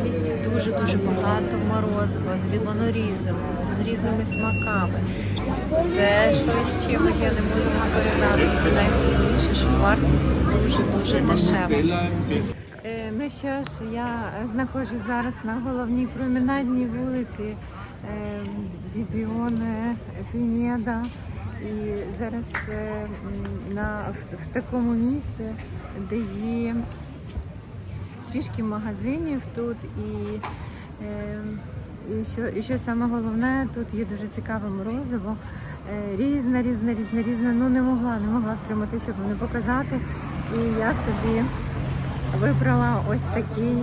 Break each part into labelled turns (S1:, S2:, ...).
S1: цьому місці дуже-дуже багато морозива, воно різне, з різними смаками. Це щось з чим я не можу вам передати. Найголовніше, що вартість дуже-дуже дешева. Е, Ну що ж, я знаходжусь зараз на головній променадній вулиці е, Бібіоне Пінєда. І зараз е, на, в, в такому місці, де є трішки магазинів тут і, е, і, що, і що саме головне, тут є дуже цікаве морозиво. Е, Різне, різне, різне, різне. Ну не могла, не могла втримати, щоб не показати. І я собі вибрала ось такий.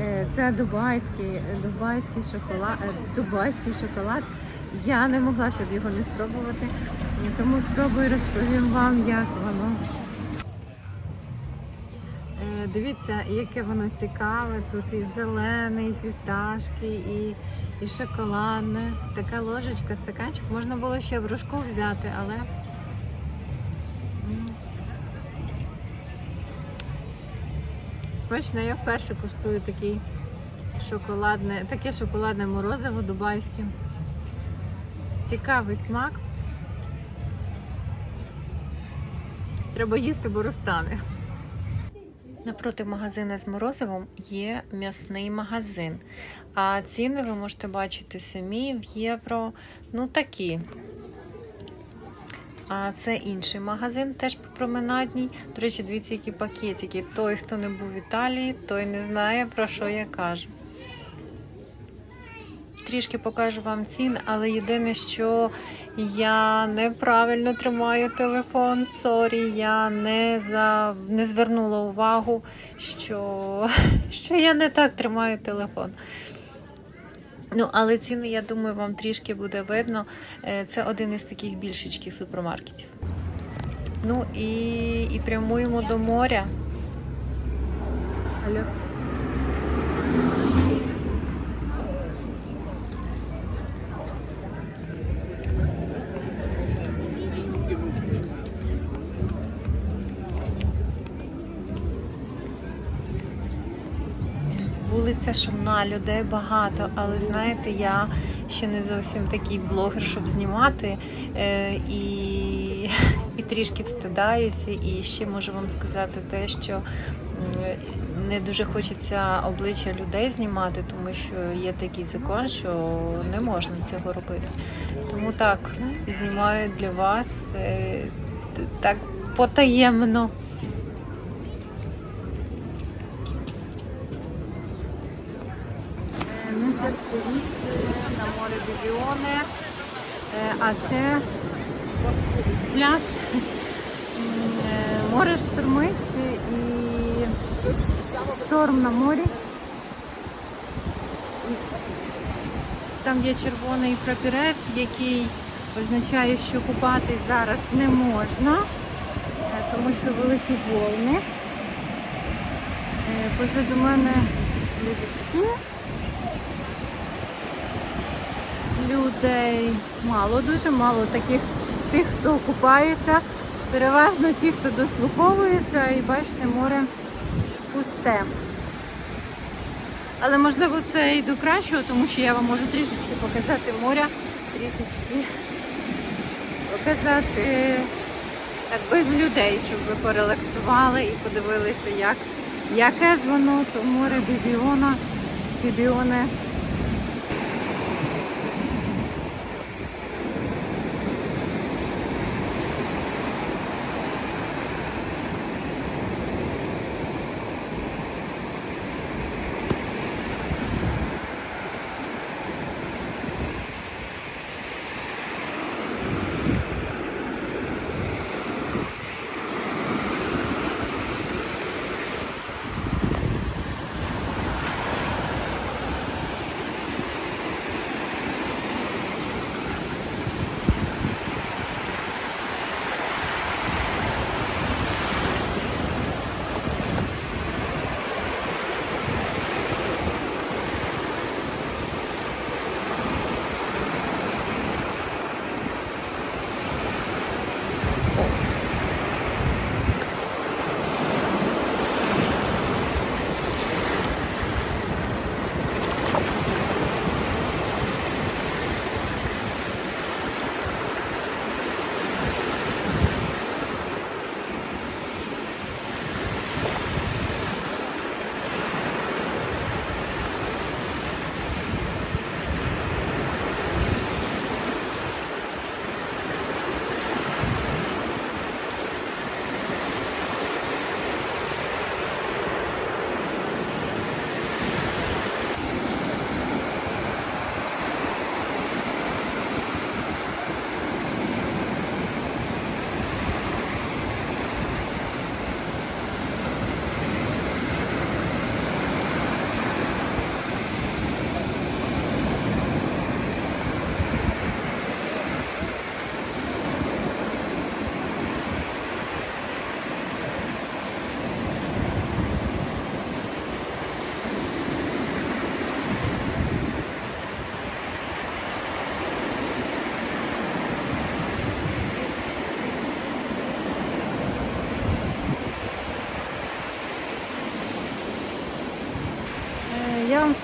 S1: е, Це дубайський, дубайський шоколад, е, дубайський шоколад. Я не могла, щоб його не спробувати. Тому спробую розповім вам, як воно. Дивіться, яке воно цікаве. Тут і зелений, і фісташки, і, і шоколадне. Така ложечка, стаканчик. Можна було ще в рожку взяти, але. м, Смачно, я вперше куштую такий шоколадне, таке шоколадне морозиво дубайське. Цікавий смак. Треба їсти, бо розтане. Напроти магазина з морозивом є м'ясний магазин. А ціни ви можете бачити самі в євро. Ну такі. А це інший магазин, теж по променадній. До речі, дивіться, які пакетики. Той, хто не був в Італії, той не знає, про що я кажу. Трішки покажу вам цін, але єдине, що я неправильно тримаю телефон. Сорі, я не за не звернула увагу, що, що я не так тримаю телефон. Ну, але ціни, я думаю, вам трішки буде видно. Е, Це один із таких більшечких супермаркетів. Ну і, і прямуємо до моря. Алло. Вулиця шумна, людей багато, але знаєте, я ще не зовсім такий блогер, щоб знімати. Е, і, і трішки встидаюся. І ще можу вам сказати те, що не дуже хочеться обличчя людей знімати, тому що є такий закон, що не можна цього робити. Тому так, знімаю для вас е, так потаємно. Зараз поїхали на море Бівіоне, а це пляж. Е, Море штормить і шторм на морі. Там є червоний прапірець, який означає, що купатись зараз не можна, е, тому що великі волни. Е, Позаду мене лежачки. Людей мало, дуже мало таких тих, хто купається. Переважно ті, хто дослуховується, і бачите, море пусте. Але можливо це і до кращого, тому що я вам можу трішечки показати моря, трішечки показати так, без людей, щоб ви порелаксували і подивилися, як, яке ж воно, то море Бібіона, Бібіоне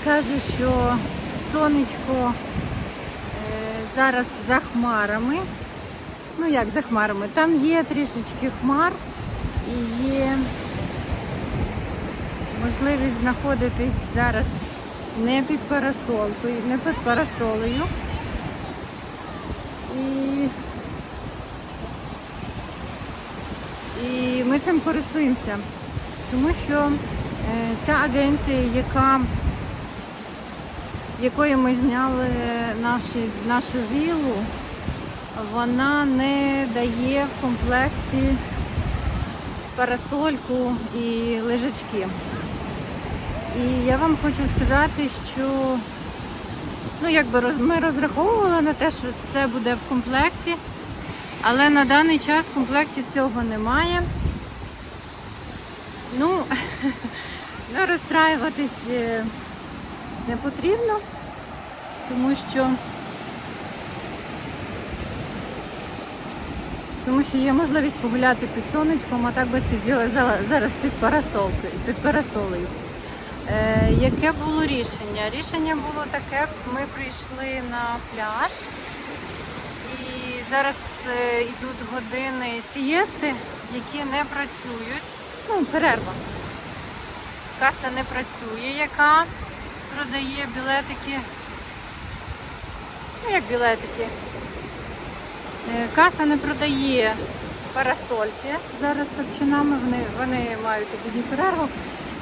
S1: скажу, що сонечко е, зараз за хмарами. Ну як за хмарами? Там є трішечки хмар і є можливість знаходитись зараз не під парасолкою, не під парасолею. І, і ми цим користуємося, тому що е, ця агенція, яка якою ми зняли наші, нашу віллу, вона не дає в комплекті парасольку і лежачки. І я вам хочу сказати, що ну, якби ми розраховували на те, що це буде в комплекті, але на даний час в комплекті цього немає. Ну, ну розстраюватись е, не потрібно, тому що тому що є можливість погуляти під сонечком, а так би сиділа зараз під парасолкою, під парасолею. Е, яке було рішення? Рішення було таке, ми прийшли на пляж і зараз е, йдуть години сієсти, які не працюють. Ну, перерва. Каса не працює, яка продає білетики. Ну, як білетики. Е, Каса не продає парасольки зараз топчинами, вони, вони мають обідню перерву.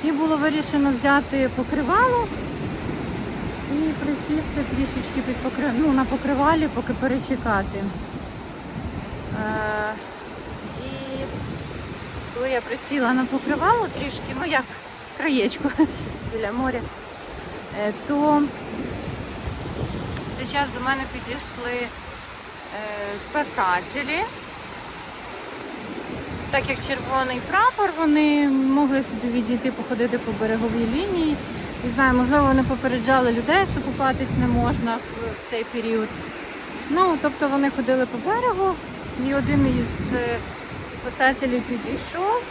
S1: І було вирішено взяти покривало і присісти трішечки під покрив... ну, на покривалі, поки перечекати. Е, і коли я присіла на покривало трішки, ну як краєчку біля моря, то зараз до мене підійшли е, спасателі. Так як червоний прапор, вони могли собі відійти, походити по береговій лінії. Не знаю, можливо, вони попереджали людей, що купатись не можна в, в цей період. Ну, тобто вони ходили по берегу, і один із е, спасателів підійшов,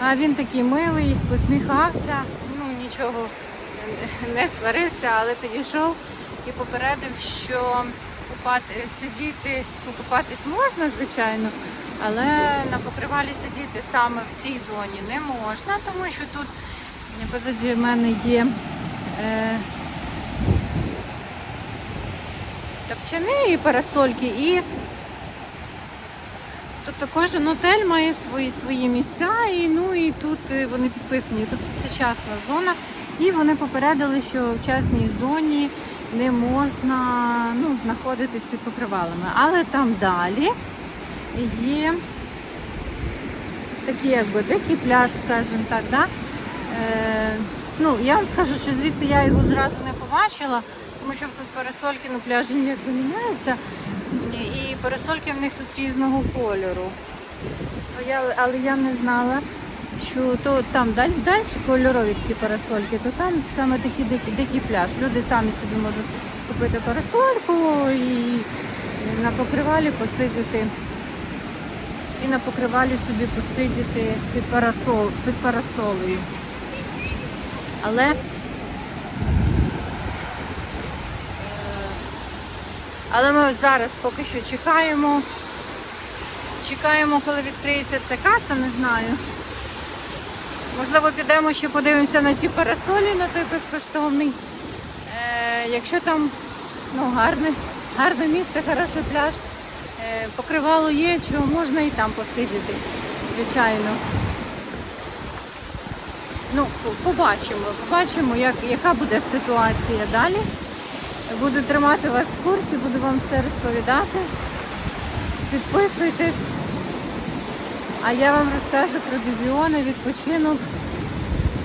S1: а він такий милий, посміхався, ну нічого не сварився, але підійшов і попередив, що купати, сидіти, покупатись можна, звичайно, але на покривалі сидіти саме в цій зоні не можна, тому що тут позаді мене є е, топчани і парасольки, і тобто кожен отель має свої свої місця, і ну і тут е, вони підписані. Тобто це частна зона, і вони попередили, що в частній зоні не можна ну, знаходитись під покривалами. Але там далі є такий якби дикий пляж, скажімо так, да? Е, ну, я вам скажу, що звідси я його зразу не побачила, тому що тут парасольки на пляжі якби міняються. І парасольки в них тут різного кольору. Але я не знала, що то там далі, далі кольорові такі парасольки, то там саме такий дикий, дикий пляж. Люди самі собі можуть купити парасольку і на покривалі посидіти. І на покривалі собі посидіти під парасол, під парасолею. Але е, але ми зараз поки що чекаємо. Чекаємо, коли відкриється ця каса, не знаю. Можливо, підемо ще подивимося на ці парасолі, на той безкоштовний. Е, якщо там ну, гарне, гарне місце, хороший пляж, е, покривало є, чого можна і там посидіти, звичайно. Ну, побачимо, побачимо, як, яка буде ситуація далі. Буду тримати вас в курсі, буду вам все розповідати. Підписуйтесь. А я вам розкажу про бібіони, відпочинок.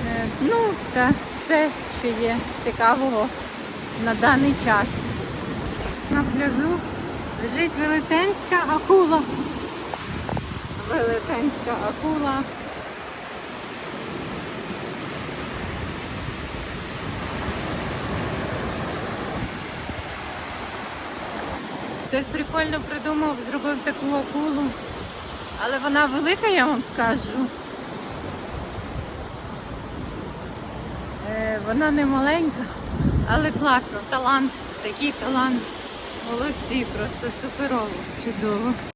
S1: Е, Ну, та все, що є цікавого на даний час. На пляжу лежить велетенська акула. Велетенська акула. Хтось прикольно придумав, зробив таку акулу. Але вона велика, я вам скажу. Е, Вона не маленька, але класно. Талант, такий талант. Молодці, просто суперово, чудово.